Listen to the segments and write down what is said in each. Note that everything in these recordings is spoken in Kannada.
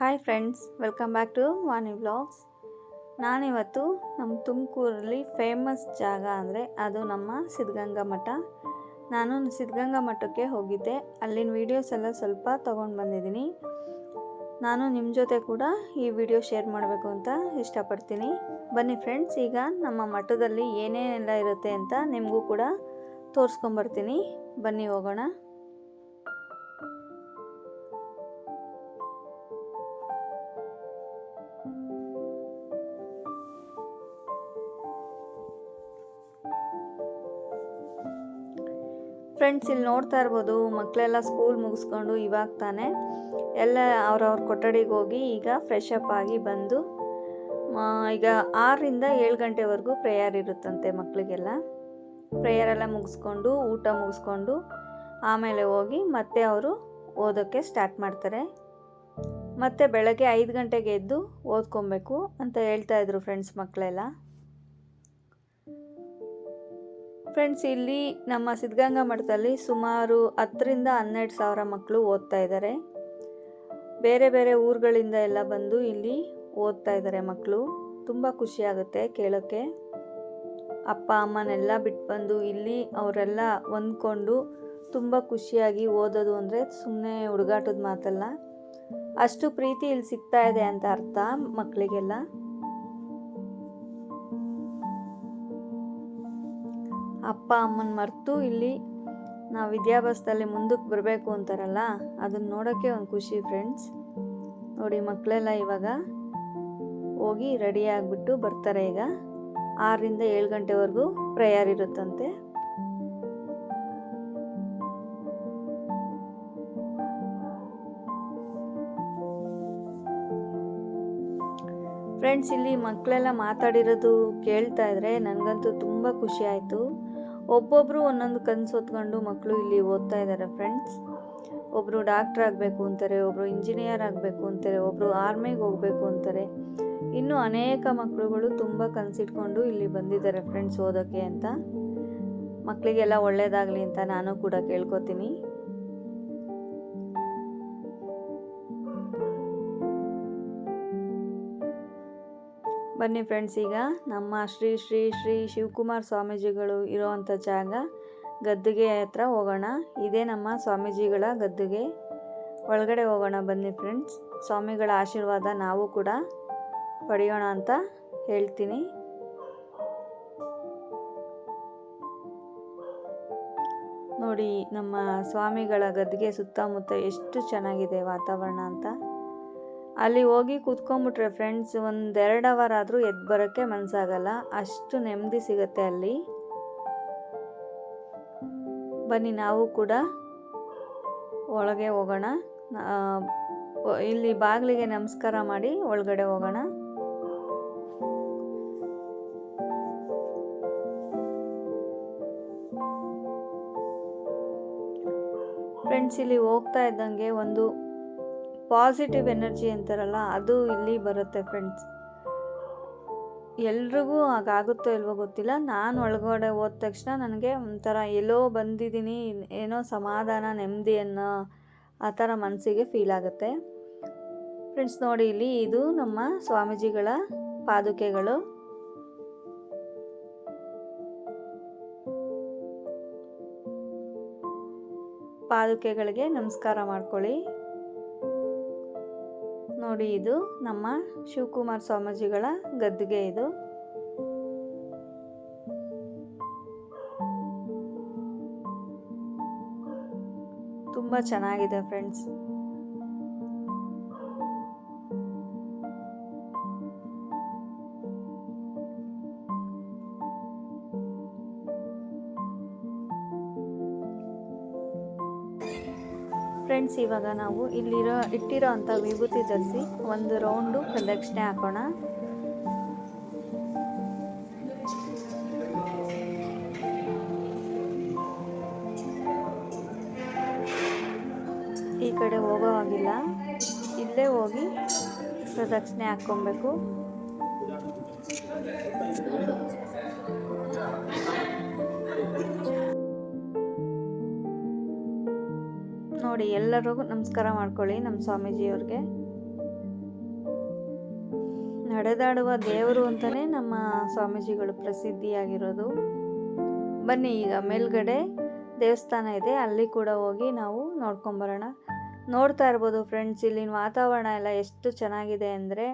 Hi friends welcome back to Vani vlogs ನಾನಿವತ್ತು ನಮ್ಮ ತುಮಕೂರಲ್ಲಿ ಫೇಮಸ್ ಜಾಗ ಅಂದರೆ ಅದು ನಮ್ಮ ಸಿದ್ಧಗಂಗಾ ಮಠ. ನಾನು ಸಿದ್ಧಗಂಗಾ ಮಠಕ್ಕೆ ಹೋಗಿದ್ದೆ. ಅಲ್ಲಿನ ವೀಡಿಯೋಸ್ ಎಲ್ಲ ಸ್ವಲ್ಪ ತೊಗೊಂಡು ಬಂದಿದ್ದೀನಿ. ನಾನು ನಿಮ್ಮ ಜೊತೆ ಕೂಡ ಈ ವಿಡಿಯೋ ಶೇರ್ ಮಾಡಬೇಕು ಅಂತ ಇಷ್ಟಪಡ್ತೀನಿ. ಬನ್ನಿ ಫ್ರೆಂಡ್ಸ್ ಈಗ ನಮ್ಮ ಮಠದಲ್ಲಿ ಏನೇನೆಲ್ಲ ಇರುತ್ತೆ ಅಂತ ನಿಮಗೂ ಕೂಡ ತೋರಿಸ್ಕೊಂಬರ್ತೀನಿ. ಬನ್ನಿ ಹೋಗೋಣ. ಫ್ರೆಂಡ್ಸ್ ಇಲ್ಲಿ ನೋಡ್ತಾ ಇರ್ಬೋದು ಮಕ್ಕಳೆಲ್ಲ ಸ್ಕೂಲ್ ಮುಗಿಸ್ಕೊಂಡು ಇವಾಗ ತಾನೇ ಎಲ್ಲ ಅವ್ರವ್ರ ಕೊಠಡಿಗೆ ಹೋಗಿ ಈಗ ಫ್ರೆಶ್ ಅಪ್ ಆಗಿ ಬಂದು ಈಗ ಆರರಿಂದ ಏಳು ಗಂಟೆವರೆಗೂ ಪ್ರೇಯರ್ ಇರುತ್ತಂತೆ ಮಕ್ಕಳಿಗೆಲ್ಲ ಪ್ರೇಯರ್ ಎಲ್ಲ ಮುಗಿಸ್ಕೊಂಡು, ಊಟ ಮುಗಿಸ್ಕೊಂಡು ಆಮೇಲೆ ಹೋಗಿ ಮತ್ತೆ ಅವರು ಓದೋಕ್ಕೆ ಸ್ಟಾರ್ಟ್ ಮಾಡ್ತಾರೆ. ಮತ್ತೆ ಬೆಳಗ್ಗೆ ಐದು ಗಂಟೆಗೆ ಎದ್ದು ಓದ್ಕೊಬೇಕು ಅಂತ ಹೇಳ್ತಾ ಇದ್ರು ಫ್ರೆಂಡ್ಸ್ ಮಕ್ಕಳೆಲ್ಲ ಫ್ರೆಂಡ್ಸ್ ಇಲ್ಲಿ ನಮ್ಮ ಸಿದ್ಧಗಂಗಾ ಮಠದಲ್ಲಿ ಸುಮಾರು ಹತ್ತರಿಂದ ಹನ್ನೆರಡು ಸಾವಿರ ಮಕ್ಕಳು ಓದ್ತಾ ಇದ್ದಾರೆ. ಬೇರೆ ಬೇರೆ ಊರುಗಳಿಂದ ಎಲ್ಲ ಬಂದು ಇಲ್ಲಿ ಓದ್ತಾ ಇದ್ದಾರೆ ಮಕ್ಕಳು ತುಂಬ ಖುಷಿಯಾಗುತ್ತೆ ಕೇಳೋಕ್ಕೆ. ಅಪ್ಪ, ಅಮ್ಮನೆಲ್ಲ ಬಿಟ್ಟು ಬಂದು ಇಲ್ಲಿ ಅವರೆಲ್ಲ ಹೊಂದ್ಕೊಂಡು ತುಂಬ ಖುಷಿಯಾಗಿ ಓದೋದು ಅಂದರೆ ಸುಮ್ಮನೆ ಹುಡುಗಾಟದ ಮಾತಲ್ಲ. ಅಷ್ಟು ಪ್ರೀತಿ ಇಲ್ಲಿ ಸಿಗ್ತಾ ಇದೆ ಅಂತ ಅರ್ಥ ಮಕ್ಕಳಿಗೆಲ್ಲ ಅಪ್ಪ ಅಮ್ಮನ ಮರೆತು ಇಲ್ಲಿ ನಾವು ವಿದ್ಯಾಭ್ಯಾಸದಲ್ಲಿ ಮುಂದಕ್ಕೆ ಬರಬೇಕು ಅಂತಾರಲ್ಲ ಅದನ್ನ ನೋಡೋಕ್ಕೆ ಒಂದು ಖುಷಿ ಫ್ರೆಂಡ್ಸ್ ನೋಡಿ ಮಕ್ಕಳೆಲ್ಲ ಇವಾಗ ಹೋಗಿ ರೆಡಿ ಆಗಿಬಿಟ್ಟು ಬರ್ತಾರೆ ಈಗ. ಆರರಿಂದ ಏಳು ಗಂಟೆವರೆಗೂ ಪ್ರೇಯರ್ ಇರುತ್ತಂತೆ. ಫ್ರೆಂಡ್ಸ್ ಇಲ್ಲಿ ಮಕ್ಕಳೆಲ್ಲ ಮಾತಾಡಿರೋದು ಕೇಳ್ತಾ ಇದ್ರೆ ನನಗಂತೂ ತುಂಬ ಖುಷಿ ಆಯಿತು. ಒಬ್ಬೊಬ್ಬರು ಒಂದೊಂದು ಕನಸು ಹೊತ್ಕೊಂಡು ಮಕ್ಕಳು ಇಲ್ಲಿ ಓದ್ತಾ ಇದ್ದಾರೆ ಫ್ರೆಂಡ್ಸ್ ಒಬ್ಬರು ಡಾಕ್ಟ್ರ್ ಆಗಬೇಕು ಅಂತಾರೆ ಒಬ್ಬರು ಇಂಜಿನಿಯರ್ ಆಗಬೇಕು ಅಂತಾರೆ ಒಬ್ಬರು ಆರ್ಮಿಗೆ ಹೋಗಬೇಕು ಅಂತಾರೆ. ಇನ್ನೂ ಅನೇಕ ಮಕ್ಕಳುಗಳು ತುಂಬ ಕನಸಿಟ್ಕೊಂಡು ಇಲ್ಲಿ ಬಂದಿದ್ದಾರೆ ಫ್ರೆಂಡ್ಸ್ ಓದೋಕ್ಕೆ ಅಂತ. ಮಕ್ಕಳಿಗೆಲ್ಲ ಒಳ್ಳೆಯದಾಗಲಿ ಅಂತ ನಾನು ಕೂಡ ಕೇಳ್ಕೊತೀನಿ. ಬನ್ನಿ ಫ್ರೆಂಡ್ಸ್ ಈಗ ನಮ್ಮ ಶ್ರೀ ಶ್ರೀ ಶ್ರೀ ಶಿವಕುಮಾರ್ ಸ್ವಾಮೀಜಿಗಳು ಇರೋವಂಥ ಜಾಗ ಗದ್ದುಗೆ ಹತ್ರ ಹೋಗೋಣ. ಇದೇ ನಮ್ಮ ಸ್ವಾಮೀಜಿಗಳ ಗದ್ದುಗೆ ಒಳಗಡೆ ಹೋಗೋಣ ಬನ್ನಿ ಫ್ರೆಂಡ್ಸ್ ಸ್ವಾಮಿಗಳ ಆಶೀರ್ವಾದ ನಾವು ಕೂಡ ಪಡೆಯೋಣ ಅಂತ ಹೇಳ್ತೀನಿ. ನೋಡಿ, ನಮ್ಮ ಸ್ವಾಮಿಗಳ ಗದ್ದುಗೆ ಸುತ್ತಮುತ್ತ ಎಷ್ಟು ಚೆನ್ನಾಗಿದೆ ವಾತಾವರಣ ಅಂತ. ಅಲ್ಲಿ ಹೋಗಿ ಕೂತ್ಕೊಂಡ್ಬಿಟ್ರೆ ಫ್ರೆಂಡ್ಸ್ ಒಂದೆರಡು ಅವರ್ ಆದರೂ ಎದ್ದು ಬರೋಕ್ಕೆ ಮನಸ್ಸಾಗಲ್ಲ ಅಷ್ಟು ನೆಮ್ಮದಿ ಸಿಗುತ್ತೆ ಅಲ್ಲಿ. ಬನ್ನಿ ನಾವು ಕೂಡ ಒಳಗೆ ಹೋಗೋಣ. ಇಲ್ಲಿ ಬಾಗಿಲಿಗೆ ನಮಸ್ಕಾರ ಮಾಡಿ ಒಳಗಡೆ ಹೋಗೋಣ. ಫ್ರೆಂಡ್ಸ್ ಇಲ್ಲಿ ಹೋಗ್ತಾ ಇದ್ದಂಗೆ ಒಂದು ಪಾಸಿಟಿವ್ ಎನರ್ಜಿ ಅಂತಾರಲ್ಲ, ಅದು ಇಲ್ಲಿ ಬರುತ್ತೆ ಫ್ರೆಂಡ್ಸ್ ಎಲ್ರಿಗೂ ಹಾಗಾಗುತ್ತೋ ಇಲ್ವೋ ಗೊತ್ತಿಲ್ಲ. ನಾನು ಒಳಗಡೆ ಹೋದ ತಕ್ಷಣ ನನಗೆ ಒಂಥರ ಎಲ್ಲೋ ಬಂದಿದ್ದೀನಿ, ಏನೋ ಸಮಾಧಾನ, ನೆಮ್ಮದಿ ಅನ್ನೋ ಆ ಥರ ಮನಸ್ಸಿಗೆ ಫೀಲ್ ಆಗುತ್ತೆ. ಫ್ರೆಂಡ್ಸ್ ನೋಡಿ, ಇಲ್ಲಿ ಇದು ನಮ್ಮ ಸ್ವಾಮೀಜಿಗಳ ಪಾದುಕೆಗಳು. ಪಾದುಕೆಗಳಿಗೆ ನಮಸ್ಕಾರ ಮಾಡ್ಕೊಳ್ಳಿ. ನೋಡಿ ಇದು ನಮ್ಮ ಶಿವಕುಮಾರ್ ಸ್ವಾಮೀಜಿಗಳ ಗದ್ದುಗೆ ಇದು. ತುಂಬ ಚೆನ್ನಾಗಿದೆ ಫ್ರೆಂಡ್ಸ್. ಫ್ರೆಂಡ್ಸ್, ಇವಾಗ ನಾವು ಇಲ್ಲಿರೋ, ಇಟ್ಟಿರೋ ಅಂಥ ವಿಭೂತಿ ಧರಿಸಿ ಒಂದು ರೌಂಡು ಪ್ರದಕ್ಷಿಣೆ ಹಾಕೋಣ. ಈ ಕಡೆ ಹೋಗೋ ಹಾಗಿಲ್ಲ ಇಲ್ಲೇ ಹೋಗಿ ಪ್ರದಕ್ಷಿಣೆ ಹಾಕ್ಕೊಬೇಕು. ನೋಡಿ ಎಲ್ಲರಿಗೂ ನಮಸ್ಕಾರ ಮಾಡ್ಕೊಳ್ಳಿ ನಮ್ಮ ಸ್ವಾಮೀಜಿಯವ್ರಿಗೆ. ನಡೆದಾಡುವ ದೇವರು ಅಂತಲೇ ನಮ್ಮ ಸ್ವಾಮೀಜಿಗಳು ಪ್ರಸಿದ್ಧಿಯಾಗಿರೋದು. ಬನ್ನಿ ಈಗ ಮೇಲ್ಗಡೆ ದೇವಸ್ಥಾನ ಇದೆ, ಅಲ್ಲಿ ಕೂಡ ಹೋಗಿ ನಾವು ನೋಡ್ಕೊಂಬರೋಣ. ನೋಡ್ತಾ ಇರ್ಬೋದು ಫ್ರೆಂಡ್ಸ್ ಇಲ್ಲಿನ ವಾತಾವರಣ ಎಲ್ಲ ಎಷ್ಟು ಚೆನ್ನಾಗಿದೆ ಅಂದರೆ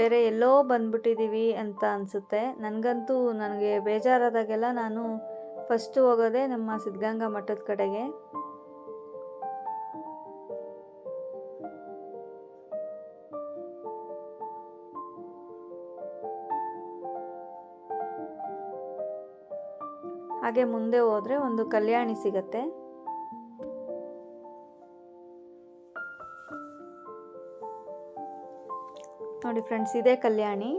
ಬೇರೆ ಎಲ್ಲೋ ಬಂದ್ಬಿಟ್ಟಿದ್ದೀವಿ ಅಂತ ಅನಿಸುತ್ತೆ. ನನಗಂತೂ ನನಗೆ ಬೇಜಾರಾದಾಗೆಲ್ಲ ನಾನು ಫಸ್ಟು ಹೋಗೋದೇ ನಮ್ಮ ಸಿದ್ಧಗಂಗಾ ಮಠದ ಕಡೆಗೆ. ಹಾಗೆ ಮುಂದೆ ಹೋದರೆ ಒಂದು ಕಲ್ಯಾಣಿ ಸಿಗತ್ತೆ. ನೋಡಿ ಫ್ರೆಂಡ್ಸ್, ಇದೇ ಕಲ್ಯಾಣಿ.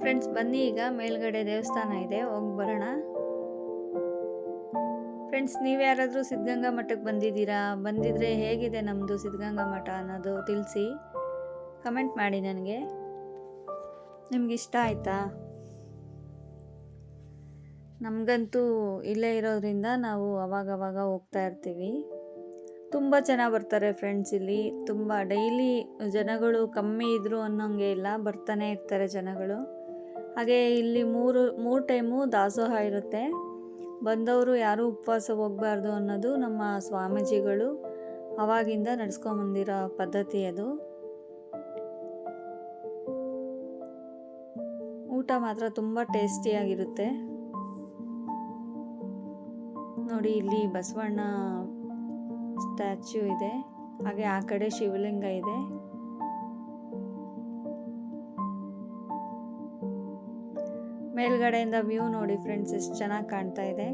ಫ್ರೆಂಡ್ಸ್, ಬನ್ನಿ ಈಗ ಮೇಲ್ಗಡೆ ದೇವಸ್ಥಾನ ಇದೆ, ಹೋಗಿ ಬರೋಣ. ಫ್ರೆಂಡ್ಸ್, ನೀವು ಯಾರಾದರೂ ಸಿದ್ಧಗಂಗಾ ಮಠಕ್ಕೆ ಬಂದಿದ್ದೀರಾ? ಬಂದಿದ್ರೆ ಹೇಗಿದೆ ನಮ್ಮದು ಸಿದ್ಧಗಂಗಾ ಮಠ ಅನ್ನೋದು ತಿಳಿಸಿ. ಕಮೆಂಟ್ ಮಾಡಿ ನನಗೆ. ನಿಮ್ಗೆ ಇಷ್ಟ ಆಯ್ತಾ? ನಮಗಂತೂ ಇಲ್ಲೇ ಇರೋದ್ರಿಂದ ನಾವು ಅವಾಗವಾಗ ಹೋಗ್ತಾ ಇರ್ತೀವಿ. ತುಂಬ ಚೆನ್ನಾಗಿ ಬರ್ತಾರೆ ಫ್ರೆಂಡ್ಸ್ ಇಲ್ಲಿ. ತುಂಬ ಡೈಲಿ ಜನಗಳು ಕಮ್ಮಿ ಇದ್ರು ಅನ್ನೋಂಗೆ ಇಲ್ಲ, ಬರ್ತಾನೆ ಇರ್ತಾರೆ ಜನಗಳು. ಹಾಗೆ ಇಲ್ಲಿ ಮೂರು ಮೂರು ಟೈಮು ದಾಸೋಹ ಇರುತ್ತೆ. ಬಂದವರು ಯಾರೂ ಉಪವಾಸ ಹೋಗಬಾರ್ದು ಅನ್ನೋದು ನಮ್ಮ ಸ್ವಾಮೀಜಿಗಳು ಅವಾಗಿಂದ ನಡೆಸ್ಕೊಂಬಂದಿರೋ ಪದ್ಧತಿ ಅದು. ಊಟ ಮಾತ್ರ ತುಂಬ ಟೇಸ್ಟಿಯಾಗಿರುತ್ತೆ. ನೋಡಿ, ಇಲ್ಲಿ ಬಸವಣ್ಣ ಸ್ಟ್ಯಾಚ್ಯೂ ಇದೆ. ಹಾಗೆ ಆ ಕಡೆ ಶಿವಲಿಂಗ ಇದೆ. ಮೇಲ್ಗಡೆಯಿಂದ ವ್ಯೂ ನೋಡಿ ಫ್ರೆಂಡ್ಸ್, ಎಷ್ಟು ಚೆನ್ನಾಗಿ ಕಾಣ್ತಾ ಇದೆ.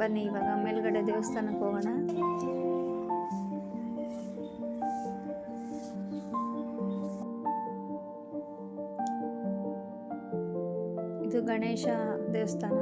ಬನ್ನಿ, ಇವಾಗ ಮೇಲ್ಗಡೆ ದೇವಸ್ಥಾನಕ್ಕೆ ಹೋಗೋಣ. ಇದು ಗಣೇಶ ದೇವಸ್ಥಾನ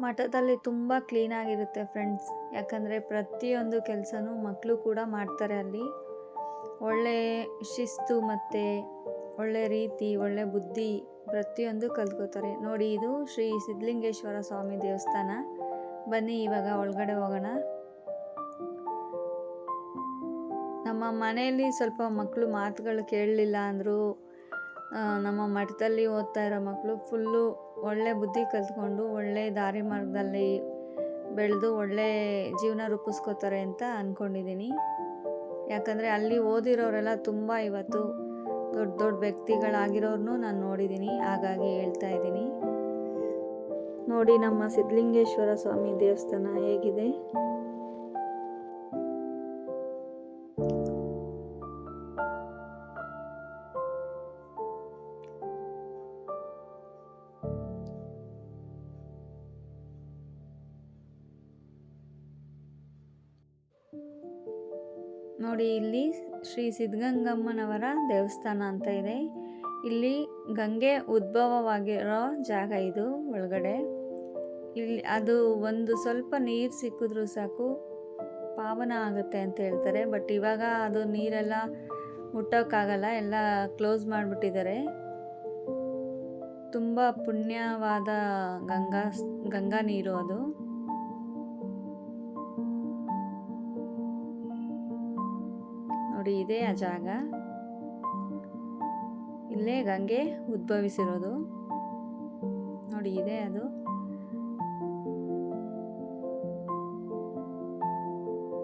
ಮಠದಲ್ಲಿ ತುಂಬ ಕ್ಲೀನಾಗಿರುತ್ತೆ ಫ್ರೆಂಡ್ಸ್ ಯಾಕಂದರೆ ಪ್ರತಿಯೊಂದು ಕೆಲಸನೂ ಮಕ್ಕಳು ಕೂಡ ಮಾಡ್ತಾರೆ ಅಲ್ಲಿ. ಒಳ್ಳೆ ಶಿಸ್ತು ಮತ್ತು ಒಳ್ಳೆ ರೀತಿ, ಒಳ್ಳೆ ಬುದ್ಧಿ ಪ್ರತಿಯೊಂದು ಕಲ್ತ್ಕೋತಾರೆ. ನೋಡಿ ಇದು ಶ್ರೀ ಸಿದ್ಧಲಿಂಗೇಶ್ವರ ಸ್ವಾಮಿ ದೇವಸ್ಥಾನ. ಬನ್ನಿ ಇವಾಗ ಒಳಗಡೆ ಹೋಗೋಣ. ನಮ್ಮ ಮನೆಯಲ್ಲಿ ಸ್ವಲ್ಪ ಮಕ್ಕಳು ಮಾತುಗಳು ಕೇಳಲಿಲ್ಲ ಅಂದರೂ ನಮ್ಮ ಮಠದಲ್ಲಿ ಓದ್ತಾ ಇರೋ ಮಕ್ಕಳು ಫುಲ್ಲು ಒಳ್ಳೆ ಬುದ್ಧಿ ಕಲ್ತ್ಕೊಂಡು ಒಳ್ಳೆ ದಾರಿ ಮಾರ್ಗದಲ್ಲಿ ಬೆಳೆದು ಒಳ್ಳೆ ಜೀವನ ರೂಪಿಸ್ಕೋತಾರೆ ಅಂತ ಅಂದ್ಕೊಂಡಿದ್ದೀನಿ ಯಾಕಂದರೆ ಅಲ್ಲಿ ಓದಿರೋರೆಲ್ಲ ತುಂಬ ಇವತ್ತು ದೊಡ್ಡ ದೊಡ್ಡ ವ್ಯಕ್ತಿಗಳಾಗಿರೋರ್ನು ನಾನು ನೋಡಿದ್ದೀನಿ ಹಾಗಾಗಿ ಹೇಳ್ತಾ ಇದ್ದೀನಿ. ನೋಡಿ ನಮ್ಮ ಸಿದ್ಧಲಿಂಗೇಶ್ವರ ಸ್ವಾಮಿ ದೇವಸ್ಥಾನ ಹೇಗಿದೆ? ನೋಡಿ, ಇಲ್ಲಿ ಶ್ರೀ ಸಿದ್ಧಗಂಗಮ್ಮನವರ ದೇವಸ್ಥಾನ ಅಂತ ಇದೆ. ಇಲ್ಲಿ ಗಂಗೆ ಉದ್ಭವವಾಗಿರೋ ಜಾಗ ಇದು ಒಳಗಡೆ. ಇಲ್ಲಿ ಅದು ಒಂದು ಸ್ವಲ್ಪ ನೀರು ಸಿಕ್ಕಿದ್ರೂ ಸಾಕು, ಪಾವನ ಆಗುತ್ತೆ ಅಂತ ಹೇಳ್ತಾರೆ. ಬಟ್ ಇವಾಗ ಅದು ನೀರೆಲ್ಲ ಮುಟ್ಟೋಕ್ಕಾಗಲ್ಲ, ಎಲ್ಲ ಕ್ಲೋಸ್ ಮಾಡಿಬಿಟ್ಟಿದ್ದಾರೆ. ತುಂಬ ಪುಣ್ಯವಾದ ಗಂಗಾ ಗಂಗಾ ನೀರು ಅದು. ಇದೇ ಆ ಜಾಗ. ಇಲ್ಲೇ ಗಂಗೆ ಉದ್ಭವಿಸಿರೋದು. ನೋಡಿ, ಇದೆ ಅದು.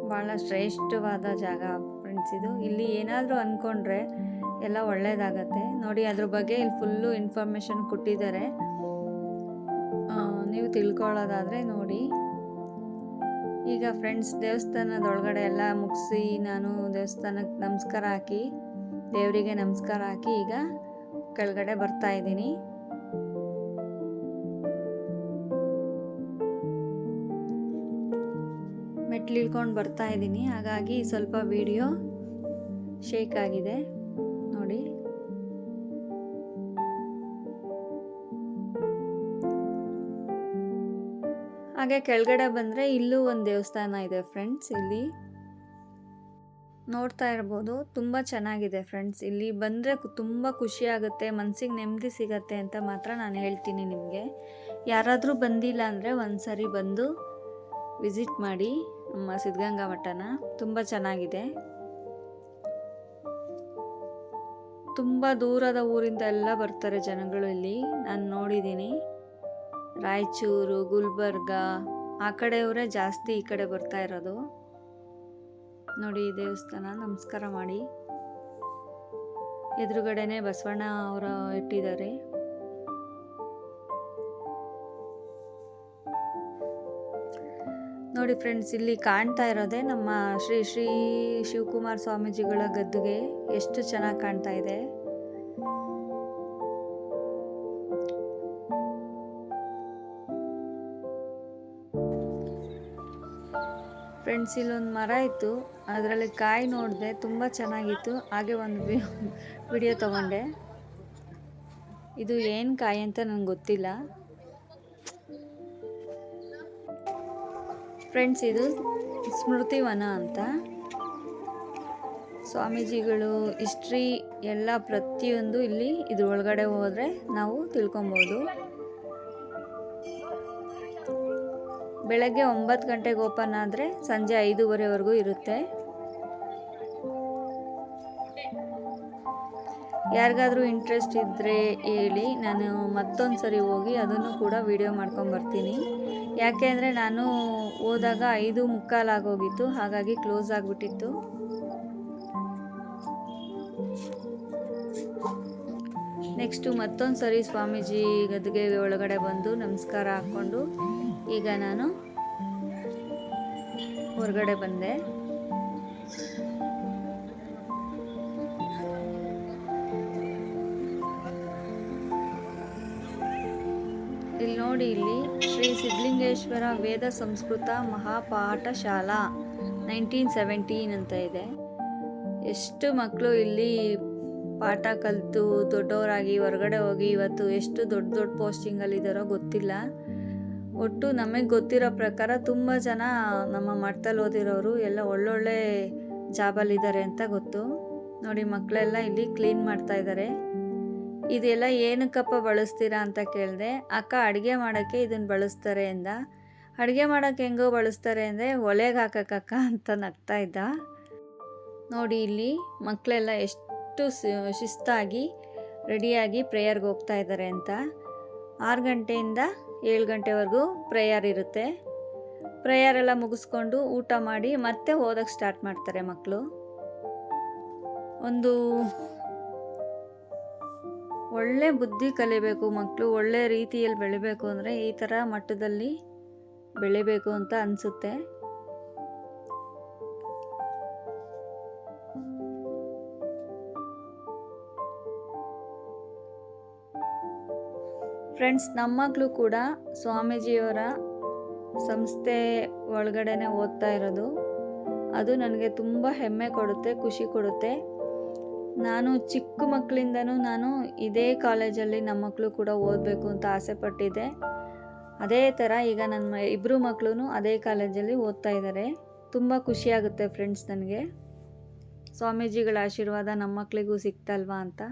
ಭಾಳ ಶ್ರೇಷ್ಠವಾದ ಜಾಗ ಫ್ರೆಂಡ್ಸ್ ಇದು. ಇಲ್ಲಿ ಏನಾದರೂ ಅಂದ್ಕೊಂಡ್ರೆ ಎಲ್ಲ ಒಳ್ಳೆಯದಾಗತ್ತೆ ನೋಡಿ, ಅದ್ರ ಬಗ್ಗೆ ಇಲ್ಲಿ ಫುಲ್ಲು ಇನ್ಫಾರ್ಮೇಷನ್ ಕೊಟ್ಟಿದ್ದಾರೆ. ನೀವು ತಿಳ್ಕೊಳ್ಳೋದಾದರೆ ನೋಡಿ. ಈಗ ಫ್ರೆಂಡ್ಸ್ ದೇವಸ್ಥಾನದ ಒಳಗಡೆ ಎಲ್ಲ ಮುಗಿಸಿ ನಾನು ದೇವಸ್ಥಾನಕ್ಕೆ ನಮಸ್ಕಾರ ಹಾಕಿ, ದೇವರಿಗೆ ನಮಸ್ಕಾರ ಹಾಕಿ ಈಗ ಕೆಳಗಡೆ ಬರ್ತಾ ಇದ್ದೀನಿ. ಮೆಟ್ಲಿಳ್ಕೊಂಡು ಬರ್ತಾ ಇದ್ದೀನಿ, ಹಾಗಾಗಿ ಸ್ವಲ್ಪ ವಿಡಿಯೋ ಶೇಕ್ ಆಗಿದೆ. ಹಾಗೆ ಕೆಳಗಡೆ ಬಂದರೆ ಇಲ್ಲೂ ಒಂದು ದೇವಸ್ಥಾನ ಇದೆ ಫ್ರೆಂಡ್ಸ್ ಇಲ್ಲಿ ನೋಡ್ತಾ ಇರ್ಬೋದು. ತುಂಬ ಚೆನ್ನಾಗಿದೆ ಫ್ರೆಂಡ್ಸ್ ಇಲ್ಲಿ ಬಂದರೆ ತುಂಬ ಖುಷಿ ಆಗುತ್ತೆ ಮನಸ್ಸಿಗೆ ನೆಮ್ಮದಿ ಸಿಗತ್ತೆ ಅಂತ ಮಾತ್ರ ನಾನು ಹೇಳ್ತೀನಿ ನಿಮಗೆ. ಯಾರಾದರೂ ಬಂದಿಲ್ಲ ಅಂದರೆ ಒಂದು ಸರಿ ಬಂದು ವಿಸಿಟ್ ಮಾಡಿ ನಮ್ಮ ಸಿದ್ಧಗಂಗಾ ಮಠನ. ತುಂಬ ಚೆನ್ನಾಗಿದೆ. ತುಂಬ ದೂರದ ಊರಿಂದ ಎಲ್ಲ ಬರ್ತಾರೆ ಜನಗಳು ಇಲ್ಲಿ. ನಾನು ನೋಡಿದ್ದೀನಿ ರಾಯಚೂರು, ಗುಲ್ಬರ್ಗ, ಆ ಕಡೆಯವರೇ ಜಾಸ್ತಿ ಈ ಕಡೆ ಬರ್ತಾ ಇರೋದು. ನೋಡಿ ದೇವಸ್ಥಾನ ನಮಸ್ಕಾರ ಮಾಡಿ. ಎದುರುಗಡೆನೆ ಬಸವಣ್ಣ ಅವರ ಇಟ್ಟಿದ್ದಾರೆ. ನೋಡಿ ಫ್ರೆಂಡ್ಸ್ ಇಲ್ಲಿ ಕಾಣ್ತಾ ಇರೋದೇ ನಮ್ಮ ಶ್ರೀ ಶ್ರೀ ಶಿವಕುಮಾರ ಸ್ವಾಮೀಜಿಗಳ ಗದ್ದುಗೆ ಎಷ್ಟು ಚೆನ್ನಾಗಿ ಕಾಣ್ತಾ ಇದೆ. ಫ್ರೆಂಡ್ಸ್ ಇಲ್ಲೊಂದು ಮರ ಇತ್ತು. ಅದರಲ್ಲಿ ಕಾಯಿ ನೋಡಿದೆ ತುಂಬ ಚೆನ್ನಾಗಿತ್ತು. ಹಾಗೆ ಒಂದು ವಿಡಿಯೋ ತಗೊಂಡೆ. ಇದು ಏನು ಕಾಯಿ ಅಂತ ನನಗೆ ಗೊತ್ತಿಲ್ಲ. ಫ್ರೆಂಡ್ಸ್, ಇದು ಸ್ಮೃತಿವನ ಅಂತ. ಸ್ವಾಮೀಜಿಗಳು ಹಿಸ್ಟ್ರಿ ಎಲ್ಲ ಪ್ರತಿಯೊಂದು ಇಲ್ಲಿ ಇದ್ರ ಒಳಗಡೆ ಹೋದರೆ ನಾವು ತಿಳ್ಕೊಬೋದು. ಬೆಳಗ್ಗೆ ಒಂಬತ್ತು ಗಂಟೆಗೆ ಓಪನ್ ಆದರೆ ಸಂಜೆ ಐದೂವರೆವರೆಗೂ ಇರುತ್ತೆ. ಯಾರಿಗಾದರೂ ಇಂಟ್ರೆಸ್ಟ್ ಇದ್ದರೆ ಹೇಳಿ, ನಾನು ಮತ್ತೊಂದು ಸರಿ ಹೋಗಿ ಅದನ್ನು ಕೂಡ ವಿಡಿಯೋ ಮಾಡ್ಕೊಂಬರ್ತೀನಿ. ಯಾಕೆ ಅಂದರೆ ನಾನು ಹೋದಾಗ ಐದು ಮುಕ್ಕಾಲಾಗೋಗಿತ್ತು ಹಾಗಾಗಿ ಕ್ಲೋಸ್ ಆಗಿಬಿಟ್ಟಿತ್ತು. ನೆಕ್ಸ್ಟು ಮತ್ತೊಂದು ಸರಿ ಸ್ವಾಮೀಜಿ ಗದ್ದುಗೆ ಒಳಗಡೆ ಬಂದು ನಮಸ್ಕಾರ ಹಾಕ್ಕೊಂಡು ಈಗ ನಾನು ಹೊರಗಡೆ ಬಂದೆ. ಇಲ್ಲಿ ನೋಡಿ, ಇಲ್ಲಿ ಶ್ರೀ ಸಿದ್ಧಲಿಂಗೇಶ್ವರ ವೇದ ಸಂಸ್ಕೃತ ಮಹಾಪಾಠ ಶಾಲಾ ನೈನ್ಟೀನ್ ಸೆವೆಂಟೀನ್ ಅಂತ ಇದೆ. ಎಷ್ಟು ಮಕ್ಕಳು ಇಲ್ಲಿ ಪಾಠ ಕಲಿತು, ದೊಡ್ಡವರಾಗಿ, ಹೊರಗಡೆ ಹೋಗಿ ಇವತ್ತು ಎಷ್ಟು ದೊಡ್ಡ ದೊಡ್ಡ ಪೋಸ್ಟಿಂಗಲ್ಲಿದ್ದಾರೋ ಗೊತ್ತಿಲ್ಲ. ಒಟ್ಟು ನಮಗೆ ಗೊತ್ತಿರೋ ಪ್ರಕಾರ ತುಂಬ ಜನ ನಮ್ಮ ಮಠದಲ್ಲಿ ಓದಿರೋರು ಎಲ್ಲ ಒಳ್ಳೊಳ್ಳೆ ಜಾಬಲ್ಲಿದ್ದಾರೆ ಅಂತ ಗೊತ್ತು. ನೋಡಿ ಮಕ್ಕಳೆಲ್ಲ ಇಲ್ಲಿ ಕ್ಲೀನ್ ಮಾಡ್ತಾ ಇದ್ದಾರೆ ಇದೆಲ್ಲ ಏನಕ್ಕಪ್ಪ ಬಳಸ್ತೀರಾ ಅಂತ ಕೇಳಿದೆ, ಅಕ್ಕ ಅಡುಗೆ ಮಾಡೋಕ್ಕೆ ಇದನ್ನು ಬಳಸ್ತಾರೆ ಅಂದ. ಅಡುಗೆ ಮಾಡೋಕ್ಕೆ ಹೆಂಗೋ ಬಳಸ್ತಾರೆ ಅಂದರೆ ಒಲೆಗೆ ಹಾಕಕ್ಕಕ್ಕ ಅಂತ ನಗ್ತಾ ಇದ್ದ. ನೋಡಿ ಇಲ್ಲಿ ಮಕ್ಕಳೆಲ್ಲ ಎಷ್ಟು ಶಿಸ್ತಾಗಿ, ರೆಡಿಯಾಗಿ ಪ್ರೇಯರ್ಗೆ ಹೋಗ್ತಾ ಇದ್ದಾರೆ ಅಂತ. ಆರು ಗಂಟೆಯಿಂದ ಏಳು ಗಂಟೆವರೆಗೂ ಪ್ರೇಯರ್ ಇರುತ್ತೆ. ಪ್ರೇಯರ್ ಎಲ್ಲ ಮುಗಿಸ್ಕೊಂಡು ಊಟ ಮಾಡಿ ಮತ್ತೆ ಓದಕ್ಕೆ ಸ್ಟಾರ್ಟ್ ಮಾಡ್ತಾರೆ ಮಕ್ಕಳು. ಒಂದು ಒಳ್ಳೆ ಬುದ್ಧಿ ಕಲಿಬೇಕು ಮಕ್ಕಳು, ಒಳ್ಳೆ ರೀತಿಯಲ್ಲಿ ಬೆಳಿಬೇಕು ಅಂದರೆ ಈ ಥರ ಮಟ್ಟದಲ್ಲಿ ಬೆಳಿಬೇಕು ಅಂತ ಅನಿಸುತ್ತೆ. ಫ್ರೆಂಡ್ಸ್ ನಮ್ಮ ಮಕ್ಕಳು ಕೂಡ ಸ್ವಾಮೀಜಿಯವರ ಸಂಸ್ಥೆ ಒಳಗಡೆನೆ ಓದ್ತಾ ಇರೋದು. ಅದು ನನಗೆ ತುಂಬ ಹೆಮ್ಮೆ ಕೊಡುತ್ತೆ, ಖುಷಿ ಕೊಡುತ್ತೆ. ನಾನು ಚಿಕ್ಕ ಮಕ್ಕಳಿಂದನೂ ನಾನು ಇದೇ ಕಾಲೇಜಲ್ಲಿ ನಮ್ಮ ಮಕ್ಕಳು ಕೂಡ ಓದಬೇಕು ಅಂತ ಆಸೆ ಪಟ್ಟಿದ್ದೆ. ಅದೇ ಥರ ಈಗ ನನ್ನ ಇಬ್ಬರು ಮಕ್ಕಳು ಅದೇ ಕಾಲೇಜಲ್ಲಿ ಓದ್ತಾ ಇದ್ದಾರೆ. ತುಂಬ ಖುಷಿಯಾಗುತ್ತೆ ಫ್ರೆಂಡ್ಸ್ ನನಗೆ. ಸ್ವಾಮೀಜಿಗಳ ಆಶೀರ್ವಾದ ನಮ್ಮ ಮಕ್ಕಳಿಗೂ ಸಿಕ್ತಲ್ವಾ ಅಂತ.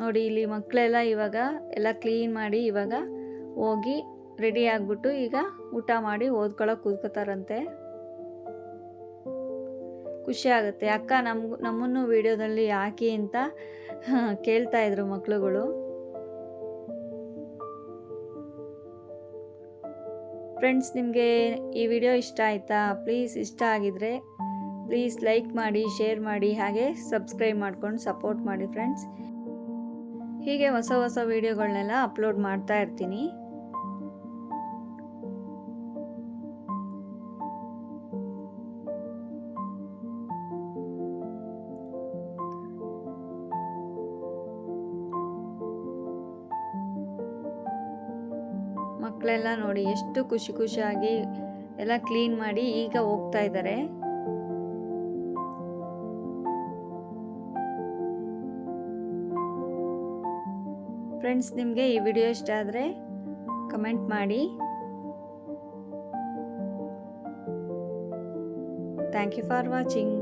ನೋಡಿ, ಇಲ್ಲಿ ಮಕ್ಕಳೆಲ್ಲ ಇವಾಗ ಎಲ್ಲ ಕ್ಲೀನ್ ಮಾಡಿ ಇವಾಗ ಹೋಗಿ ರೆಡಿ ಆಗಿಬಿಟ್ಟು ಈಗ ಊಟ ಮಾಡಿ ಓದ್ಕೊಳ್ಳೋಕೆ ಕೂತ್ಕೋತಾರಂತೆ. ಖುಷಿ ಆಗುತ್ತೆ. ಅಕ್ಕ ನಮ್, ನಮ್ಮನ್ನು ವಿಡಿಯೋದಲ್ಲಿ ಹಾಕಿ ಅಂತ ಕೇಳ್ತಾ ಇದ್ರು ಮಕ್ಕಳುಗಳು ಫ್ರೆಂಡ್ಸ್ ನಿಮಗೆ ಈ ವಿಡಿಯೋ ಇಷ್ಟ ಆಯಿತಾ? ಪ್ಲೀಸ್ ಇಷ್ಟ ಆಗಿದ್ರೆ ಪ್ಲೀಸ್ ಲೈಕ್ ಮಾಡಿ ಶೇರ್ ಮಾಡಿ, ಹಾಗೆ ಸಬ್ಸ್ಕ್ರೈಬ್ ಮಾಡ್ಕೊಂಡು ಸಪೋರ್ಟ್ ಮಾಡಿ ಫ್ರೆಂಡ್ಸ್ ಹೀಗೆ ಹೊಸ ಹೊಸ ವಿಡಿಯೋಗಳನ್ನೆಲ್ಲ ಅಪ್ಲೋಡ್ ಮಾಡ್ತಾ ಇರ್ತೀನಿ. ಮಕ್ಕಳೆಲ್ಲ ನೋಡಿ ಎಷ್ಟು ಖುಷಿ ಖುಷಿಯಾಗಿ ಎಲ್ಲ ಕ್ಲೀನ್ ಮಾಡಿ ಈಗ ಹೋಗ್ತಾ ಇದ್ದಾರೆ. ಫ್ರೆಂಡ್ಸ್ ನಿಮಗೆ ಈ ವಿಡಿಯೋ ಇಷ್ಟ ಆದರೆ ಕಮೆಂಟ್ ಮಾಡಿ. Thank you for watching